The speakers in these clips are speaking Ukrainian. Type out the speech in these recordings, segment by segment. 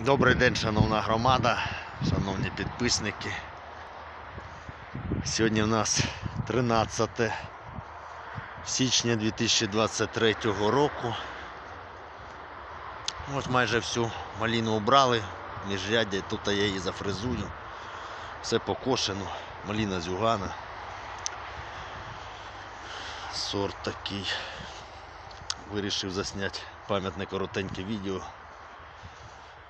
Добрий день, шановна громада, шановні підписники. Сьогодні в нас 13 січня 2023 року. Ось майже всю маліну убрали, міжряддя, тут я її зафризую. Все покошено, маліна з Югана. Сорт такий. Вирішив засняти пам'ятне коротеньке відео.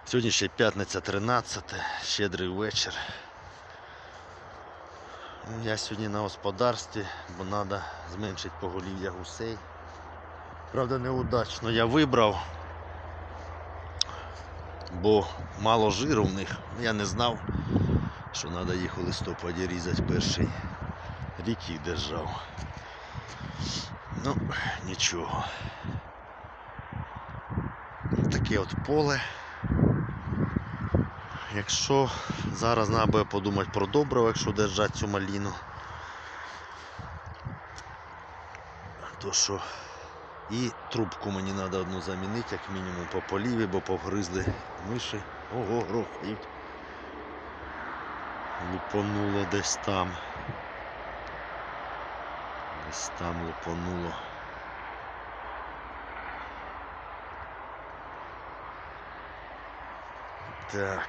Сьогодні ще п'ятниця 13, щедрий вечір. Я сьогодні на господарстві, бо треба зменшити поголів'я гусей. Правда, неудачно я вибрав, бо мало жиру в них. Я не знав, що треба їх у листопаді різати перший рік їх держав. Ну, нічого. Таке от поле. Якщо зараз треба буде подумати про добриво, якщо держати цю маліну, то що і трубку мені треба одну замінити, як мінімум по поліві, бо повгризли миші. Ого, грохають. Лупануло десь там. Десь там лупануло. Так.